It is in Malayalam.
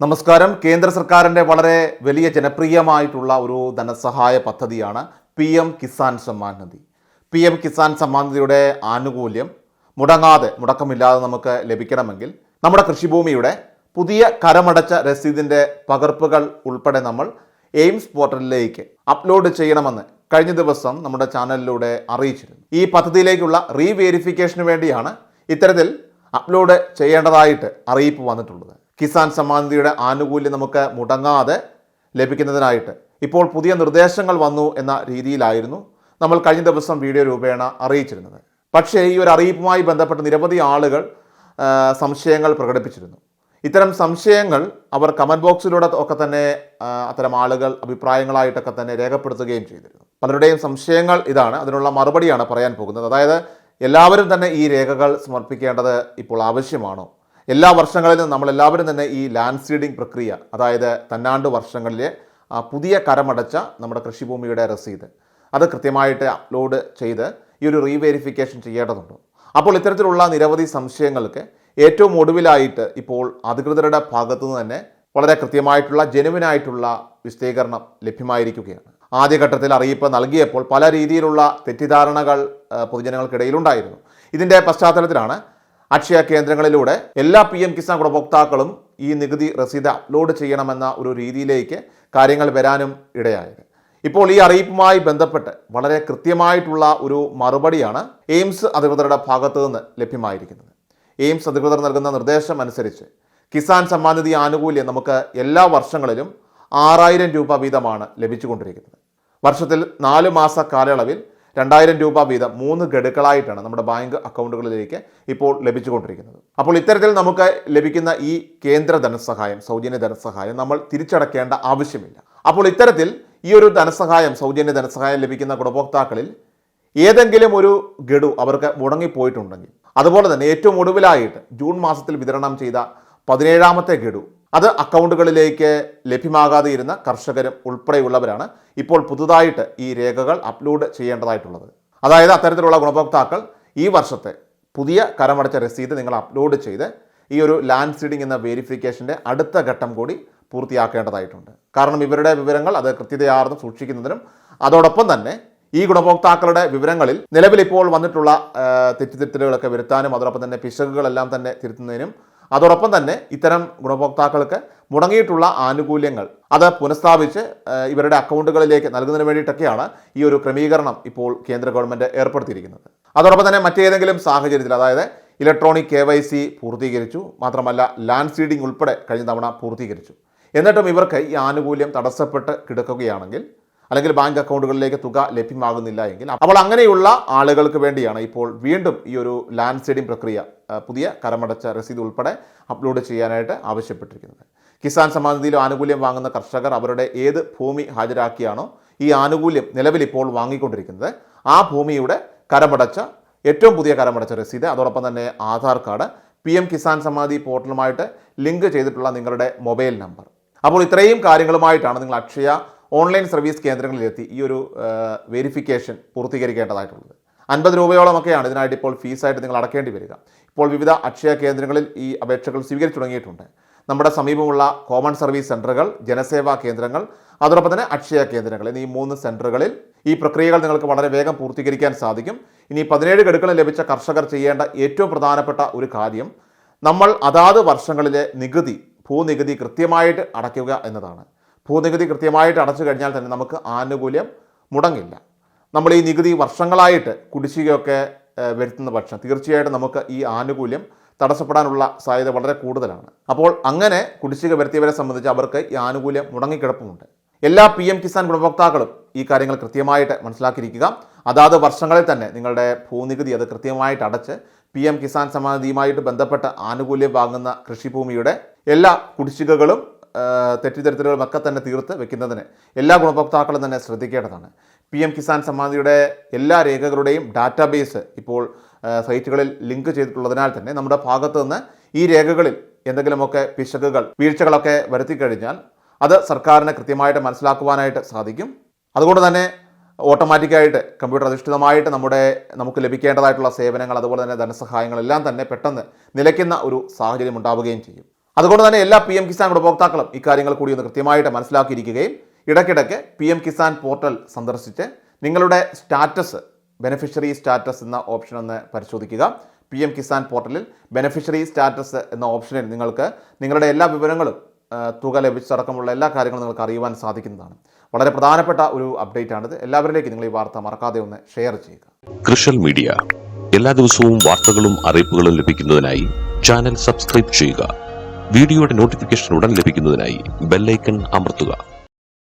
നമസ്കാരം. കേന്ദ്ര സർക്കാരിന്റെ വളരെ വലിയ ജനപ്രിയമായിട്ടുള്ള ഒരു ധനസഹായ പദ്ധതിയാണ് P M Kisan Samman Nidhi. P M Kisan Samman നിധിയുടെ ആനുകൂല്യം മുടങ്ങാതെ മുടക്കമില്ലാതെ നമുക്ക് ലഭിക്കണമെങ്കിൽ നമ്മുടെ കൃഷിഭൂമിയുടെ പുതിയ കരമടച്ച രസീതിന്റെ പകർപ്പുകൾ ഉൾപ്പെടെ നമ്മൾ എയിംസ് പോർട്ടലിലേക്ക് അപ്ലോഡ് ചെയ്യണമെന്ന് കഴിഞ്ഞ ദിവസം നമ്മുടെ ചാനലിലൂടെ അറിയിച്ചിരുന്നു. ഈ പദ്ധതിയിലേക്കുള്ള റീവേരിഫിക്കേഷന് വേണ്ടിയാണ് ഇത്തരത്തിൽ അപ്ലോഡ് ചെയ്യേണ്ടതായിട്ട് അറിയിപ്പ് വന്നിട്ടുള്ളത്. കിസാൻ സമ്മാൻ ആനുകൂല്യം നമുക്ക് മുടങ്ങാതെ ലഭിക്കുന്നതിനായിട്ട്. ഇപ്പോൾ പുതിയ നിർദ്ദേശങ്ങൾ വന്നു എന്ന രീതിയിലായിരുന്നു നമ്മൾ കഴിഞ്ഞ ദിവസം വീഡിയോ രൂപേണ അറിയിച്ചിരുന്നത്. പക്ഷേ ഈ ഒരു അറിയിപ്പുമായി ബന്ധപ്പെട്ട് നിരവധി ആളുകൾ സംശയങ്ങൾ പ്രകടിപ്പിച്ചിരുന്നു. ഇത്തരം സംശയങ്ങൾ അവർ കമന്റ് ബോക്സിലൂടെ ഒക്കെ തന്നെ അത്തരം ആളുകൾ അഭിപ്രായങ്ങളായിട്ടൊക്കെ തന്നെ രേഖപ്പെടുത്തുകയും ചെയ്തിരുന്നു. പലരുടെയും സംശയങ്ങൾ ഇതാണ്. അതിനുള്ള മറുപടിയാണ് പറയാൻ പോകുന്നത്. അതായത് എല്ലാവരും തന്നെ ഈ രേഖകൾ സമർപ്പിക്കേണ്ടത് ഇപ്പോൾ ആവശ്യമാണോ? എല്ലാ വർഷങ്ങളിലും നമ്മളെല്ലാവരും തന്നെ ഈ ലാൻഡ് സീഡിംഗ് പ്രക്രിയ അതായത് തന്നാണ്ട് വർഷങ്ങളിലെ പുതിയ കരമടച്ച നമ്മുടെ കൃഷിഭൂമിയുടെ രസീത് അത് കൃത്യമായിട്ട് അപ്ലോഡ് ചെയ്ത് ഈ ഒരു റീവെരിഫിക്കേഷൻ ചെയ്യേണ്ടതുണ്ട്. അപ്പോൾ ഇത്തരത്തിലുള്ള നിരവധി സംശയങ്ങൾക്ക് ഏറ്റവും ഒടുവിലായിട്ട് ഇപ്പോൾ അധികൃതരുടെ ഭാഗത്തു നിന്ന് തന്നെ വളരെ കൃത്യമായിട്ടുള്ള ജനുവിനായിട്ടുള്ള വിശദീകരണം ലഭ്യമായിരിക്കുകയാണ്. ആദ്യഘട്ടത്തിൽ അറിയിപ്പ് നൽകിയപ്പോൾ പല രീതിയിലുള്ള തെറ്റിദ്ധാരണകൾ പൊതുജനങ്ങൾക്കിടയിലുണ്ടായിരുന്നു. ഇതിന്റെ പശ്ചാത്തലത്തിലാണ് അക്ഷയ കേന്ദ്രങ്ങളിലൂടെ എല്ലാ പി എം കിസാൻ ഗുണഭോക്താക്കളും ഈ നികുതി രസീത് അപ്ലോഡ് ചെയ്യണമെന്ന ഒരു രീതിയിലേക്ക് കാര്യങ്ങൾ വരാനും ഇടയായത്. ഇപ്പോൾ ഈ അറിയിപ്പുമായി ബന്ധപ്പെട്ട് വളരെ കൃത്യമായിട്ടുള്ള ഒരു മറുപടിയാണ് എയിംസ് അധികൃതരുടെ ഭാഗത്തു നിന്ന് ലഭ്യമായിരിക്കുന്നത്. എയിംസ് അധികൃതർ നൽകുന്ന നിർദ്ദേശം അനുസരിച്ച് കിസാൻ സമ്മാൻ നിധി ആനുകൂല്യം നമുക്ക് എല്ലാ വർഷങ്ങളിലും ആറായിരം രൂപ വീതമാണ് ലഭിച്ചുകൊണ്ടിരിക്കുന്നത്. വർഷത്തിൽ നാല് മാസ കാലയളവിൽ രണ്ടായിരം രൂപ വീതം മൂന്ന് ഗഡുക്കളായിട്ടാണ് നമ്മുടെ ബാങ്ക് അക്കൗണ്ടുകളിലേക്ക് ഇപ്പോൾ ലഭിച്ചുകൊണ്ടിരിക്കുന്നത്. അപ്പോൾ ഇത്തരത്തിൽ നമുക്ക് ലഭിക്കുന്ന ഈ കേന്ദ്ര ധനസഹായം സൗജന്യ ധനസഹായം നമ്മൾ തിരിച്ചടക്കേണ്ട ആവശ്യമില്ല. അപ്പോൾ ഇത്തരത്തിൽ ഈ ഒരു ധനസഹായം സൗജന്യ ധനസഹായം ലഭിക്കുന്ന ഗുണഭോക്താക്കളിൽ ഏതെങ്കിലും ഒരു ഗഡു അവർക്ക് മുടങ്ങിപ്പോയിട്ടുണ്ടെങ്കിൽ അതുപോലെ തന്നെ ഏറ്റവും ഒടുവിലായിട്ട് ജൂൺ മാസത്തിൽ വിതരണം ചെയ്ത പതിനേഴാമത്തെ ഗഡു അത് അക്കൗണ്ടുകളിലേക്ക് ലഭ്യമാകാതെ ഇരുന്ന കർഷകരും ഉൾപ്പെടെയുള്ളവരാണ് ഇപ്പോൾ പുതുതായിട്ട് ഈ രേഖകൾ അപ്ലോഡ് ചെയ്യേണ്ടതായിട്ടുള്ളത്. അതായത് അത്തരത്തിലുള്ള ഗുണഭോക്താക്കൾ ഈ വർഷത്തെ പുതിയ കരമടച്ച രസീത് നിങ്ങൾ അപ്ലോഡ് ചെയ്ത് ഈ ഒരു ലാൻഡ് സീഡിംഗ് എന്ന വേരിഫിക്കേഷന്റെ അടുത്ത ഘട്ടം കൂടി പൂർത്തിയാക്കേണ്ടതായിട്ടുണ്ട്. കാരണം ഇവരുടെ വിവരങ്ങൾ അത് കൃത്യതയാർന്ന് സൂക്ഷിക്കുന്നതിനും അതോടൊപ്പം തന്നെ ഈ ഗുണഭോക്താക്കളുടെ വിവരങ്ങളിൽ നിലവിൽ ഇപ്പോൾ വന്നിട്ടുള്ള തെറ്റിദ്ധരുത്തലുകളൊക്കെ വരുത്താനും അതോടൊപ്പം തന്നെ പിശകുകളെല്ലാം തന്നെ തിരുത്തുന്നതിനും അതോടൊപ്പം തന്നെ ഇത്തരം ഗുണഭോക്താക്കൾക്ക് മുടങ്ങിയിട്ടുള്ള ആനുകൂല്യങ്ങൾ അത് പുനഃസ്ഥാപിച്ച് ഇവരുടെ അക്കൗണ്ടുകളിലേക്ക് നൽകുന്നതിന് വേണ്ടിയിട്ടൊക്കെയാണ് ഈ ഒരു ക്രമീകരണം ഇപ്പോൾ കേന്ദ്ര ഗവൺമെന്റ് ഏർപ്പെടുത്തിയിരിക്കുന്നത്. അതോടൊപ്പം തന്നെ മറ്റേതെങ്കിലും സാഹചര്യത്തിൽ അതായത് ഇലക്ട്രോണിക് കെ വൈ സി പൂർത്തീകരിച്ചു മാത്രമല്ല ലാൻഡ് സീഡിംഗ് ഉൾപ്പെടെ കഴിഞ്ഞ തവണ പൂർത്തീകരിച്ചു. എന്നിട്ടും ഇവർക്ക് ഈ ആനുകൂല്യം തടസ്സപ്പെട്ട് കിടക്കുകയാണെങ്കിൽ അല്ലെങ്കിൽ ബാങ്ക് അക്കൗണ്ടുകളിലേക്ക് തുക ലഭ്യമാകുന്നില്ല എങ്കിൽ അപ്പോൾ അങ്ങനെയുള്ള ആളുകൾക്ക് വേണ്ടിയാണ് ഇപ്പോൾ വീണ്ടും ഈ ഒരു ലാൻഡ് സീഡിംഗ് പ്രക്രിയ പുതിയ കരമടച്ച രസീത് ഉൾപ്പെടെ അപ്ലോഡ് ചെയ്യാനായിട്ട് ആവശ്യപ്പെട്ടിരിക്കുന്നത്. കിസാൻ സമ്മാൻ ആനുകൂല്യം വാങ്ങുന്ന കർഷകർ അവരുടെ ഏത് ഭൂമി ഹാജരാക്കിയാണോ ഈ ആനുകൂല്യം നിലവിൽ ഇപ്പോൾ വാങ്ങിക്കൊണ്ടിരിക്കുന്നത്. ആ ഭൂമിയുടെ കരമടച്ച ഏറ്റവും പുതിയ കരമടച്ച രസീത് അതോടൊപ്പം തന്നെ Aadhaar card P M Kisan സമാധി പോർട്ടലുമായിട്ട് ലിങ്ക് ചെയ്തിട്ടുള്ള നിങ്ങളുടെ മൊബൈൽ നമ്പർ. അപ്പോൾ ഇത്രയും കാര്യങ്ങളുമായിട്ടാണ് നിങ്ങൾ അക്ഷയ ഓൺലൈൻ സർവീസ് കേന്ദ്രങ്ങളിലെത്തി ഈ ഒരു വെരിഫിക്കേഷൻ പൂർത്തീകരിക്കേണ്ടതായിട്ടുള്ളത്. അൻപത് രൂപയോളമൊക്കെയാണ് ഇതിനായിട്ട് ഇപ്പോൾ ഫീസായിട്ട് നിങ്ങൾ അടക്കേണ്ടി വരിക. ഇപ്പോൾ വിവിധ അക്ഷയ കേന്ദ്രങ്ങളിൽ ഈ അപേക്ഷകൾ സ്വീകരിച്ചു തുടങ്ങിയിട്ടുണ്ട്. നമ്മുടെ സമീപമുള്ള കോമൺ സർവീസ് സെന്ററുകൾ ജനസേവാ കേന്ദ്രങ്ങൾ അതോടൊപ്പം തന്നെ അക്ഷയ കേന്ദ്രങ്ങൾ. എന്നീ മൂന്ന് സെന്ററുകളിൽ ഈ പ്രക്രിയകൾ നിങ്ങൾക്ക് വളരെ വേഗം പൂർത്തീകരിക്കാൻ സാധിക്കും. ഇനി പതിനേഴ് ഗഡുക്കളും ലഭിച്ച കർഷകർ ചെയ്യേണ്ട ഏറ്റവും പ്രധാനപ്പെട്ട ഒരു കാര്യം നമ്മൾ അതാത് വർഷങ്ങളിലെ നികുതി ഭൂനികുതി കൃത്യമായിട്ട് അടയ്ക്കുക എന്നതാണ്. ഭൂനികുതി കൃത്യമായിട്ട് അടച്ചു കഴിഞ്ഞാൽ തന്നെ നമുക്ക് ആനുകൂല്യം മുടങ്ങില്ല. നമ്മൾ ഈ നികുതി വർഷങ്ങളായിട്ട് കുടിശ്ശികയൊക്കെ വരുത്തുന്ന പക്ഷം തീർച്ചയായിട്ടും നമുക്ക് ഈ ആനുകൂല്യം തടസ്സപ്പെടാനുള്ള സാധ്യത വളരെ കൂടുതലാണ്. അപ്പോൾ അങ്ങനെ കുടിശ്ശിക വരുത്തിയവരെ സംബന്ധിച്ച് അവർക്ക് ഈ ആനുകൂല്യം മുടങ്ങിക്കിടപ്പുമുണ്ട്. എല്ലാ പി എം കിസാൻ ഗുണഭോക്താക്കളും ഈ കാര്യങ്ങൾ കൃത്യമായിട്ട് മനസ്സിലാക്കിയിരിക്കുക. അതാത് വർഷങ്ങളിൽ തന്നെ നിങ്ങളുടെ ഭൂനികുതി അത് കൃത്യമായിട്ട് അടച്ച് പി എം കിസാൻ സമാധിയുമായിട്ട് ബന്ധപ്പെട്ട് ആനുകൂല്യം വാങ്ങുന്ന കൃഷിഭൂമിയുടെ എല്ലാ കുടിശ്ശികകളും തെറ്റിദ്ധരുത്തലുകളും ഒക്കെ തന്നെ തീർത്ത് വെക്കുന്നതിന് എല്ലാ ഗുണഭോക്താക്കളും തന്നെ ശ്രദ്ധിക്കേണ്ടതാണ്. പി എം കിസാൻ സമ്മാനിയുടെ എല്ലാ രേഖകളുടെയും ഡാറ്റാബേസ് ഇപ്പോൾ സൈറ്റുകളിൽ ലിങ്ക് ചെയ്തിട്ടുള്ളതിനാൽ തന്നെ നമ്മുടെ ഭാഗത്ത് നിന്ന് ഈ രേഖകളിൽ എന്തെങ്കിലുമൊക്കെ പിശകുകൾ വീഴ്ചകളൊക്കെ വരുത്തി കഴിഞ്ഞാൽ അത് സർക്കാരിന് കൃത്യമായിട്ട് മനസ്സിലാക്കുവാനായിട്ട് സാധിക്കും. അതുകൊണ്ട് തന്നെ ഓട്ടോമാറ്റിക്കായിട്ട് കമ്പ്യൂട്ടർ അധിഷ്ഠിതമായിട്ട് നമ്മുടെ നമുക്ക് ലഭിക്കേണ്ടതായിട്ടുള്ള സേവനങ്ങൾ അതുപോലെ തന്നെ ധനസഹായങ്ങളെല്ലാം തന്നെ പെട്ടെന്ന് നിലയ്ക്കുന്ന ഒരു സാഹചര്യം ഉണ്ടാവുകയും ചെയ്യും. അതുകൊണ്ട് തന്നെ എല്ലാ പി എം കിസാൻ ഉപഭോക്താക്കളും ഇക്കാര്യങ്ങൾ കൂടി ഒന്ന് കൃത്യമായിട്ട് മനസ്സിലാക്കിയിരിക്കുകയും ഇടയ്ക്കിടയ്ക്ക് പി എം കിസാൻ പോർട്ടൽ സന്ദർശിച്ച് നിങ്ങളുടെ സ്റ്റാറ്റസ് ബെനിഫിഷ്യറി സ്റ്റാറ്റസ് എന്ന ഓപ്ഷൻ ഒന്ന് പരിശോധിക്കുക. പി എം കിസാൻ പോർട്ടലിൽ ബെനിഫിഷ്യറി സ്റ്റാറ്റസ് എന്ന ഓപ്ഷനിൽ നിങ്ങൾക്ക് നിങ്ങളുടെ എല്ലാ വിവരങ്ങളും തുക ലഭിച്ചടക്കമുള്ള എല്ലാ കാര്യങ്ങളും നിങ്ങൾക്ക് അറിയുവാൻ സാധിക്കുന്നതാണ്. വളരെ പ്രധാനപ്പെട്ട ഒരു അപ്ഡേറ്റ് ആണിത്. എല്ലാവരിലേക്കും നിങ്ങൾ ഈ വാർത്ത മറക്കാതെ ഒന്ന് ഷെയർ ചെയ്യുക. കൃഷൽ മീഡിയ. എല്ലാ ദിവസവും വാർത്തകളും അറിയിപ്പുകളും ലഭിക്കുന്നതിനായി ചാനൽ സബ്സ്ക്രൈബ് ചെയ്യുക. വീഡിയോയുടെ നോട്ടിഫിക്കേഷൻ ഉടൻ ലഭിക്കുന്നതിനായി ബെല്ലൈക്കൺ അമർത്തുക.